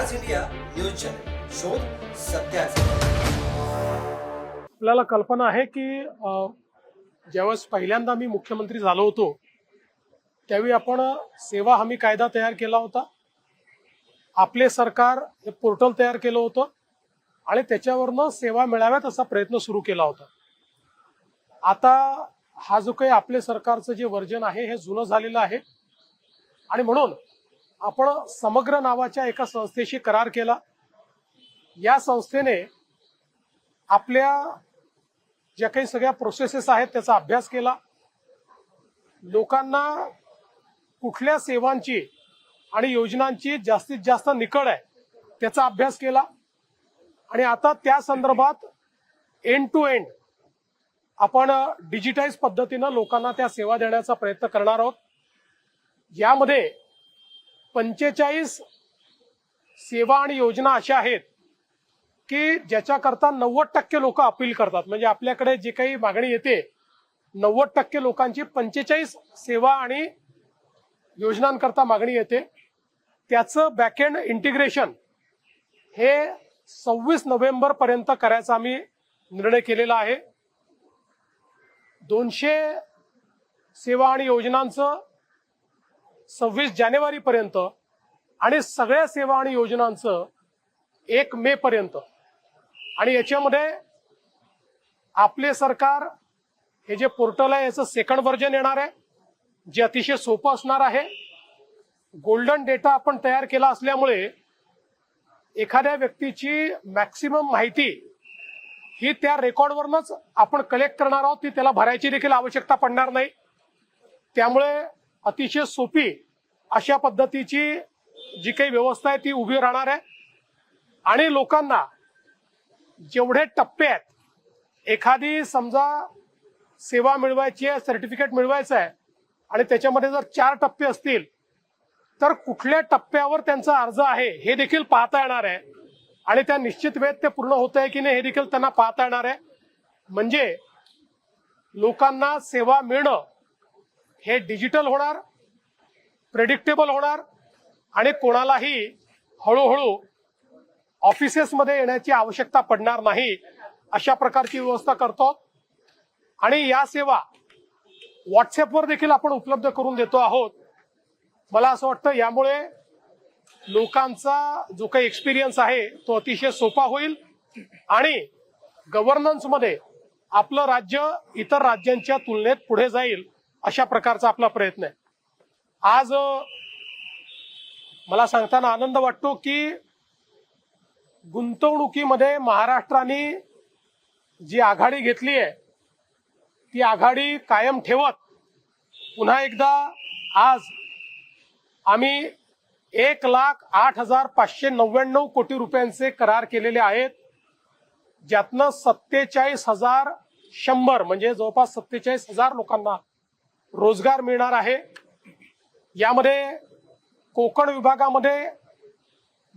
आवाज India news channel. शोध सत्याचा आपल्याला कल्पना आहे की ज्यावेळेस पहिल्यांदा मी मुख्यमंत्री झालो होतो त्यावेळी आपण सेवा हमी कायदा तयार केला होता. आपले सरकार हे पोर्टल तयार केलं होतं आणि त्याच्यावरनं सेवा मिळाव्यात असा प्रयत्न सुरू केला होता. आता हा जो काही आपले सरकारचं जे वर्जन आहे हे जुनं झालेलं आहे. आणि म्हणून आपण समग्र नावाच्या एका संस्थेशी करार केला. या संस्थेने आपल्या ज्या काही सगळ्या प्रोसेसेस आहेत त्याचा अभ्यास केला. लोकांना कुठल्या सेवांची आणि योजनांची जास्तीत जास्त निकड आहे त्याचा अभ्यास केला. आणि आता त्या संदर्भात एंड टू एंड आपण डिजिटाईज पद्धतीनं लोकांना त्या सेवा देण्याचा प्रयत्न करणार आहोत. यामध्ये पंचेचाळीस सेवा आणि योजना अशा आहेत की ज्याच्याकरता नव्वद टक्के लोक अपील करतात. म्हणजे आपल्याकडे जे काही मागणी येते नव्वद टक्के लोकांची पंचेचाळीस सेवा आणि योजनांकरता मागणी येते. त्याचं बॅकएंड इंटिग्रेशन हे सव्वीस नोव्हेंबर पर्यंत करायचा आम्ही निर्णय केलेला आहे. दोनशे सेवा आणि योजनांचं सव्वीस जानेवारी पर्यंत आणि सगळ्या सेवा आणि योजनांचं एक मे पर्यंत आणि याच्यामध्ये आपले सरकार हे जे पोर्टल आहे याचं सेकंड व्हर्जन येणार आहे जे अतिशय सोपं असणार आहे. गोल्डन डेटा आपण तयार केला असल्यामुळे एखाद्या व्यक्तीची मॅक्सिमम माहिती ही त्या रेकॉर्डवरनच आपण कलेक्ट करणार आहोत ती त्याला भरायची देखील आवश्यकता पडणार नाही. त्यामुळे अतिशय सोपी अशा पद्धतीची जी काही व्यवस्था आहे ती उभी राहणार आहे. आणि लोकांना जेवढे टप्पे आहेत एखादी समजा सेवा मिळवायची आहे सर्टिफिकेट मिळवायचं आहे आणि त्याच्यामध्ये जर चार टप्पे असतील तर कुठल्या टप्प्यावर त्यांचा अर्ज आहे हे देखील पाहता येणार आहे. आणि त्या निश्चित वेळेत ते पूर्ण होत आहे की नाही हे देखील त्यांना पाहता येणार आहे. म्हणजे लोकांना सेवा मिळणं हे डिजिटल होणार प्रेडिक्टेबल होणार आणि कोणालाही हळूहळू ऑफिसेसमध्ये येण्याची आवश्यकता पडणार नाही अशा प्रकारची व्यवस्था करतो. आणि या सेवा व्हॉट्सअपवर देखील आपण उपलब्ध करून देतो आहोत. मला असं वाटतं यामुळे लोकांचा जो काही एक्सपिरियन्स आहे तो अतिशय सोपा होईल आणि गव्हर्नन्समध्ये आपलं राज्य इतर राज्यांच्या तुलनेत पुढे जाईल. अशा प्रकारचा आपला प्रयत्न आहे. आज मला सांगताना आनंद वाटतो की गुंतवणुकीमध्ये महाराष्ट्राने जी आघाडी घेतली आहे ती आघाडी कायम ठेवत पुन्हा एकदा आज आम्ही एक लाख आठ हजार पाचशे नव्याण्णव कोटी रुपयांचे करार केलेले आहेत ज्यातनं सत्तेचाळीस हजार शंभर म्हणजे जवळपास सत्तेचाळीस हजार लोकांना रोजगार मिळणार आहे. यामध्ये कोकण विभागामध्ये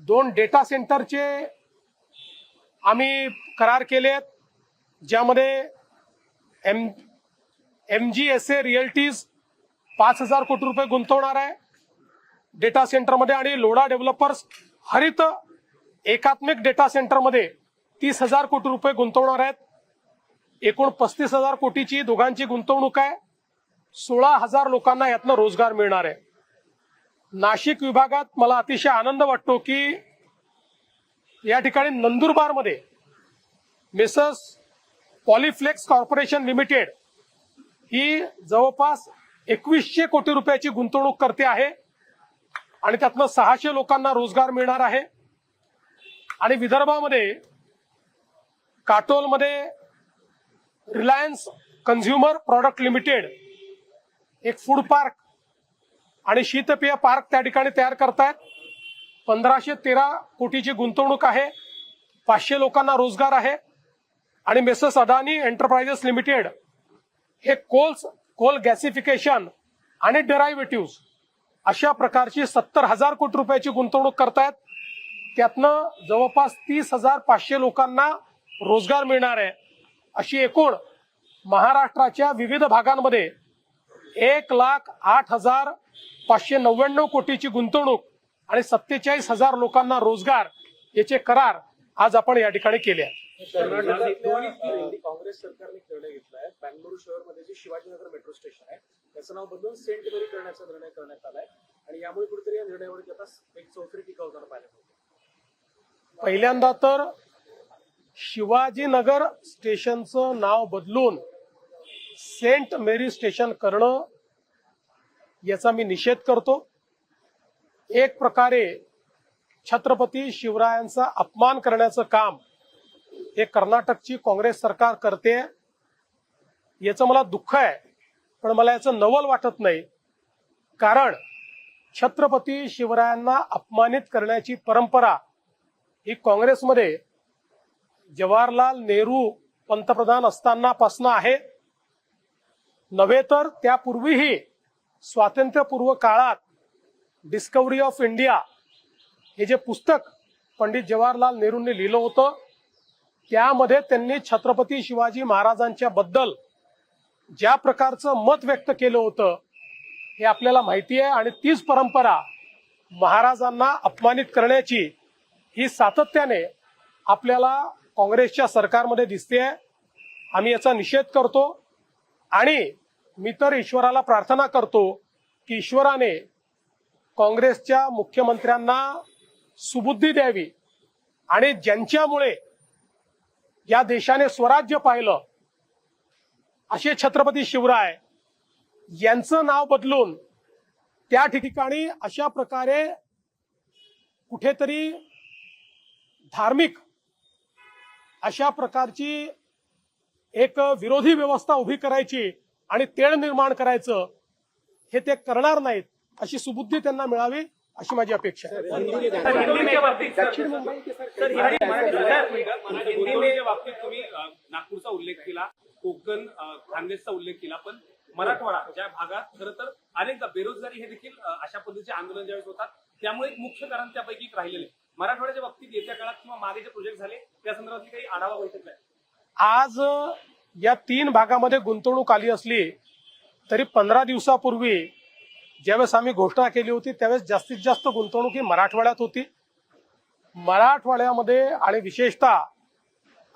दोन डेटा सेंटरचे आम्ही करार केलेत. ज्यामध्ये M M G S A realties पाच हजार कोटी रुपये गुंतवणार आहे. डेटा सेंटरमध्ये आणि लोढा डेव्हलपर्स हरित एकात्मिक डेटा सेंटरमध्ये तीस हजार कोटी रुपये गुंतवणार आहेत. एकूण पस्तीस हजार कोटीची दोघांची गुंतवणूक आहे. सोळा हजार लोकांना यातनं रोजगार मिळणार आहे. नाशिक विभागात मला अतिशय आनंद वाटतो की या ठिकाणी नंदुरबारमध्ये मेसर्स पॉलिफ्लेक्स कॉर्पोरेशन लिमिटेड ही जवळपास एकवीसशे कोटी रुपयाची गुंतवणूक करते आहे आणि त्यातनं सहाशे लोकांना रोजगार मिळणार आहे. आणि विदर्भामध्ये काटोलमध्ये रिलायन्स कन्झ्युमर प्रॉडक्ट लिमिटेड एक फूड पार्क आणि शीतपेय पार्क त्या ठिकाणी तयार करतायत. पंधराशे तेरा कोटीची गुंतवणूक आहे. पाचशे लोकांना रोजगार आहे. आणि मेसर्स अदानी एंटरप्राइजेस लिमिटेड हे कोल्स कोल गॅसिफिकेशन आणि डेरायव्हेटिव्ह अशा प्रकारची सत्तर हजार कोटी रुपयाची गुंतवणूक करतायत. त्यातनं जवळपास तीस हजार पाचशे लोकांना रोजगार मिळणार आहे. अशी एकूण महाराष्ट्राच्या विविध भागांमध्ये एक लाख आठ हजार पाचशे नव्याण्णव कोटीची गुंतवणूक आणि सत्तेचाळीस हजार लोकांना रोजगार याचे करार आज आपण या ठिकाणी केले आहेत. काँग्रेस सरकारने निर्णय घेतलाय बँगळुरू शहरमध्ये जे शिवाजीनगर मेट्रो स्टेशन आहे त्याचं नाव बदलून सेंट मेरी करण्याचा निर्णय करण्यात आलाय. आणि यामुळे कुठेतरी या निर्णयावरती आता एक चौकडी टीका होताना मिळते. पहिल्यांदा तर शिवाजीनगर स्टेशनचं नाव बदलून सेंट मेरी स्टेशन करणं याचा मी निषेध करतो. एक प्रकारे छत्रपती शिवरायांचा अपमान करण्याचं काम हे कर्नाटकची काँग्रेस सरकार करते याचं मला दुःख आहे. पण मला याचं नवल वाटत नाही. कारण छत्रपती शिवरायांना अपमानित करण्याची परंपरा ही काँग्रेसमध्ये जवाहरलाल नेहरू पंतप्रधान असतानापासून आहे. नव्हे तर त्यापूर्वीही स्वातंत्र्यपूर्व काळात डिस्कवरी ऑफ इंडिया हे जे पुस्तक पंडित जवाहरलाल नेहरूंनी लिहिलं होतं त्यामध्ये त्यांनी छत्रपती शिवाजी महाराजांच्या बद्दल ज्या प्रकारचं मत व्यक्त केलं होतं हे आपल्याला माहिती आहे आणि तीच परंपरा महाराजांना अपमानित करण्याची ही सातत्याने आपल्याला काँग्रेसच्या सरकारमध्ये दिसते आहे. आम्ही याचा निषेध करतो. आणि मी तर ईश्वराला प्रार्थना करतो की ईश्वराने काँग्रेसच्या मुख्यमंत्र्यांना सुबुद्धी द्यावी. आणि ज्यांच्यामुळे या देशाने स्वराज्य पाहिलं असे छत्रपती शिवराय यांचं नाव बदलून त्या ठिकाणी अशा प्रकारे कुठेतरी धार्मिक अशा प्रकारची एक विरोधी व्यवस्था उभी करायची आणि तेढ निर्माण करायचं हे ते करणार नाहीत अशी सुबुद्धी त्यांना मिळावी अशी माझी अपेक्षा नागपूरचा उल्लेख केला कोकण खानदेशचा उल्लेख केला पण मराठवाडा ज्या भागात खरं तर अनेकदा बेरोजगारी हे देखील अशा पद्धतीचे आंदोलन ज्यावेळेस होतात त्यामुळे एक मुख्य कारण त्यापैकी एक राहिलेले मराठवाड्याच्या बाबतीत येत्या काळात किंवा मागे जे प्रोजेक्ट झाले त्या संदर्भातली काही आढावा बैठक आहे. आज या तीन भागामध्ये गुंतवणूक आली असली तरी पंधरा दिवसापूर्वी ज्यावेळेस आम्ही घोषणा केली होती त्यावेळेस जास्तीत जास्त गुंतवणूक ही मराठवाड्यात होती. मराठवाड्यामध्ये आणि विशेषतः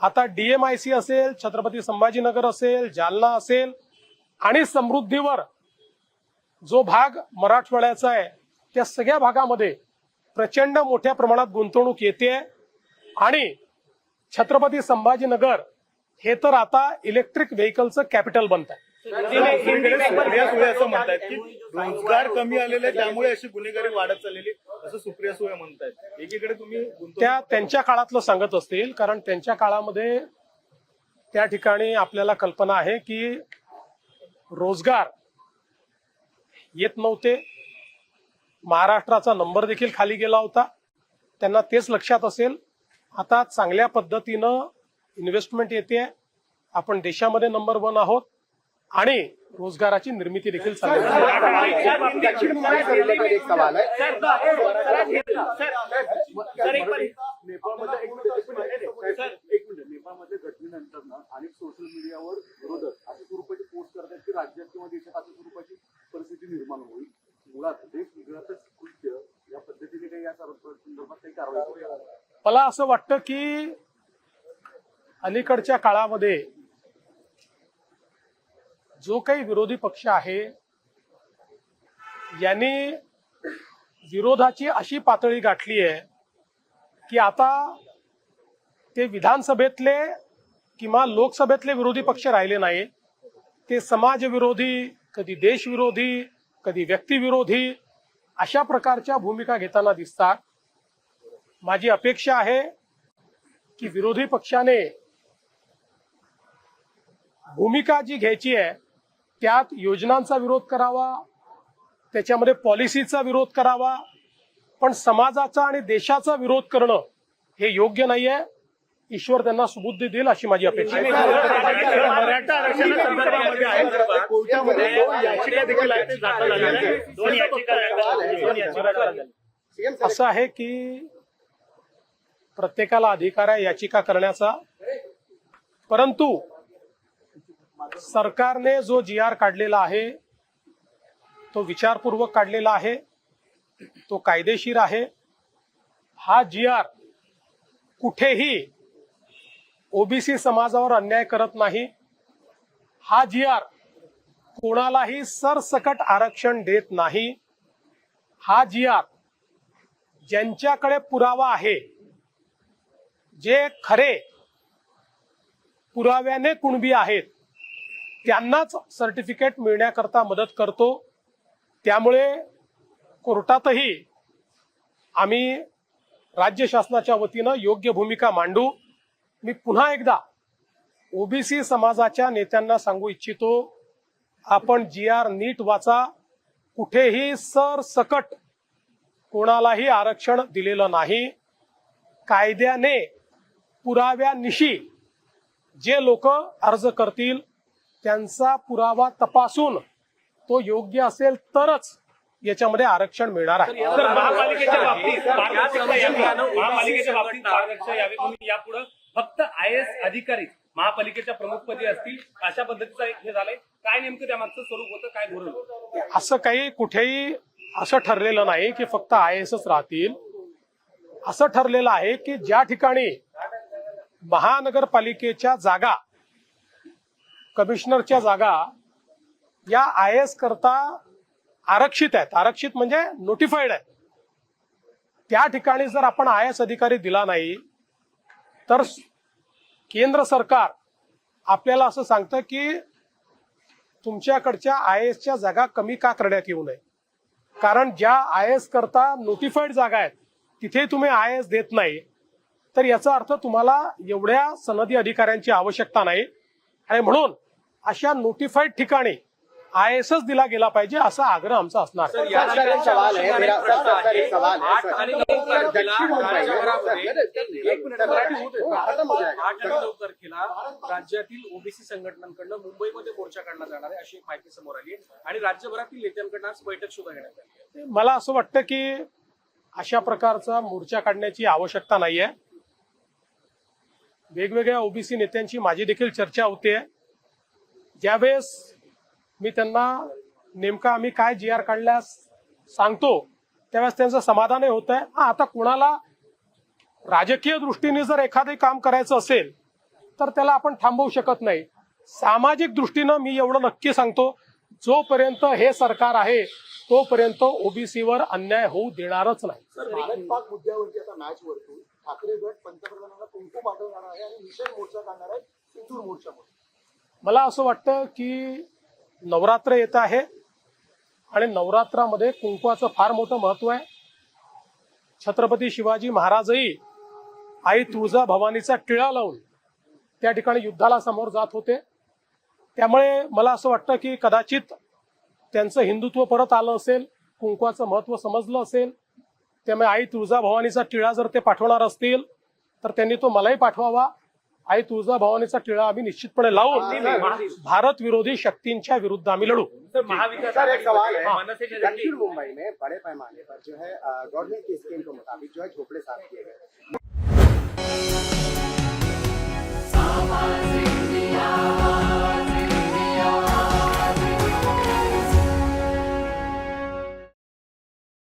आता डीएमआयसी असेल छत्रपती संभाजीनगर असेल जालना असेल आणि समृद्धीवर जो भाग मराठवाड्याचा आहे त्या सगळ्या भागामध्ये प्रचंड मोठ्या प्रमाणात गुंतवणूक येते आणि छत्रपती संभाजीनगर हे तर आता इलेक्ट्रिक व्हेकलचं कॅपिटल बनत आहे असं म्हणतायत की रोजगार कमी आलेले त्यामुळे अशी गुन्हेगारी वाढत चाललेली असं सुप्रिया सुळे म्हणतायत एकीकडे तुम्ही त्या त्यांच्या काळातलं सांगत असतील कारण त्यांच्या काळामध्ये त्या ठिकाणी आपल्याला कल्पना आहे की रोजगार येत नव्हते महाराष्ट्राचा नंबर देखील खाली गेला होता त्यांना तेच लक्षात असेल आता चांगल्या पद्धतीनं इन्व्हेस्टमेंट येते. आपण देशामध्ये नंबर वन आहोत आणि रोजगाराची निर्मिती देखील चालू नेपाळमध्ये घटनेनंतर ना अनेक सोशल मीडियावर विरोधक अशा स्वरूपाची पोस्ट करतात की राज्यात किंवा देशात अशा स्वरूपाची परिस्थिती निर्माण होईल मुळात देश विघळतच कृत्य या पद्धतीने काही या संदर्भात काही कारवाई मला असं वाटतं की अलीकडच्या काळामध्ये जो काही विरोधी पक्ष आहे यांनी विरोधाची अशी पातळी गाठली आहे की आता ते विधानसभेतले किंवा लोकसभेतले विरोधी पक्ष राहिले नाही ते समाजविरोधी कधी देशविरोधी कधी व्यक्तिविरोधी अशा प्रकारच्या भूमिका घेताना दिसतात. माझी अपेक्षा आहे की विरोधी पक्षाने भूमिका जी घ्यायची आहे त्यात योजनांचा विरोध करावा त्याच्यामध्ये पॉलिसीचा विरोध करावा पण समाजाचा आणि देशाचा विरोध करणं हे योग्य नाहीये. ईश्वर त्यांना सुबुद्धी देईल अशी माझी अपेक्षा आहे. मराठा आरक्षणा संदर्भामध्ये आहे. कोर्टामध्ये दोन याचिका देखील आहेत, ते दाखल झालेल्या आहेत. दोन याचिका दोन याचिका असं आहे की प्रत्येकाला अधिकार आहे याचिका करण्याचा. परंतु सरकारने जो जी आर काढलेला आहे तो विचारपूर्वक काढलेला आहे तो कायदेशीर आहे. हा जी आर कुठेही ओबीसी समाजावर अन्याय करत नाही. हा जी आर कोणालाही सरसकट आरक्षण देत नाही. हा जी आर ज्यांच्याकडे पुरावा आहे जे खरे पुराव्याने कुणबी आहेत त्यांनाच सर्टिफिकेट मिळण्याकरता मदत करतो. त्यामुळे कोर्टातही आम्ही राज्य शासनाच्या वतीनं योग्य भूमिका मांडू. मी पुन्हा एकदा ओबीसी समाजाच्या नेत्यांना सांगू इच्छितो आपण जी आर नीट वाचा. कुठेही सरसकट कोणालाही आरक्षण दिलेलं नाही. कायद्याने पुराव्यानिशी जे लोक अर्ज करतील त्यांचा पुरावा तपासून तो योग्य असेल तरच याच्यामध्ये आरक्षण मिळणार आहे. महापालिकेच्या बाबतीत महापालिकेच्या यावी. यापुढे फक्त आय एस अधिकारी महापालिकेच्या प्रमुखपदी असतील अशा पद्धतीचं एक हे झालंय. काय नेमकं त्यामागचं स्वरूप होतं काय धोरण असं काही कुठेही असं ठरलेलं नाही की फक्त आय एसच राहतील. असं ठरलेलं आहे की ज्या ठिकाणी महानगरपालिकेच्या जागा कमिशनरच्या जागा या आय एस करता आरक्षित आहेत. आरक्षित म्हणजे नोटिफाईड आहेत. त्या ठिकाणी जर आपण आय एस अधिकारी दिला नाही तर केंद्र सरकार आपल्याला असं सांगतं की तुमच्याकडच्या आय एसच्या जागा कमी का करण्यात येऊ नये. कारण ज्या आय एस करता नोटिफाईड जागा आहेत तिथे तुम्ही आय एस देत नाही तर याचा अर्थ तुम्हाला एवढ्या सनदी अधिकाऱ्यांची आवश्यकता नाही. आणि म्हणून अशा नोटिफाईड ठिकाणी आय एसच दिला गेला पाहिजे असा आग्रह आमचा असणार. राज्यातील ओबीसी संघटनांकडनं मुंबईमध्ये मोर्चा काढला जाणार आहे अशी एक माहिती समोर आली आणि राज्यभरातील नेत्यांकडनं आज बैठक सुद्धा घेण्यात आली. मला असं वाटतं की अशा प्रकारचा मोर्चा काढण्याची आवश्यकता नाहीये. वेगवेगळ्या ओबीसी नेत्यांची माझी देखील चर्चा होते. ज्यावेळेस मी त्यांना नेमका आम्ही काय जी आर काढल्यास सांगतो त्यावेळेस त्यांचं समाधानही होत आहे हा आता कुणाला राजकीय दृष्टीने जर एखादे काम करायचं असेल तर त्याला आपण थांबवू शकत नाही. सामाजिक दृष्टीनं मी एवढं नक्की सांगतो जोपर्यंत हे सरकार आहे तोपर्यंत ओबीसीवर अन्याय होऊ देणारच नाही. ठाकरे गट पंतप्रधानांना कुंकू पाठवणार आहे आणि विशेष मोर्चा काढणार आहे सिंधूर मोर्चामध्ये मला असं वाटतं की नवरात्र येत आहे आणि नवरात्रामध्ये कुंकवाचं फार मोठं महत्त्व आहे. छत्रपती शिवाजी महाराजही आई तुळजा भवानीचा टिळा लावून त्या ठिकाणी युद्धाला समोर जात होते. त्यामुळे मला असं वाटतं की कदाचित त्यांचं हिंदुत्व परत आलं असेल कुंकवाचं महत्त्व समजलं असेल. त्यामुळे आई तुळजाभवानीचा टिळा जर ते पाठवणार असतील तर त्यांनी तो मलाही पाठवावा. आई तुळजा भवानीचा टिळा आम्ही निश्चितपणे लावून भारत विरोधी शक्तींच्या विरुद्ध आम्ही लढू. महाविकास मुंबई बड़े पैमाने पर जो है गवर्नमेंट की स्कीम के मुताबिक जो है झोपड़े साफ किए गए।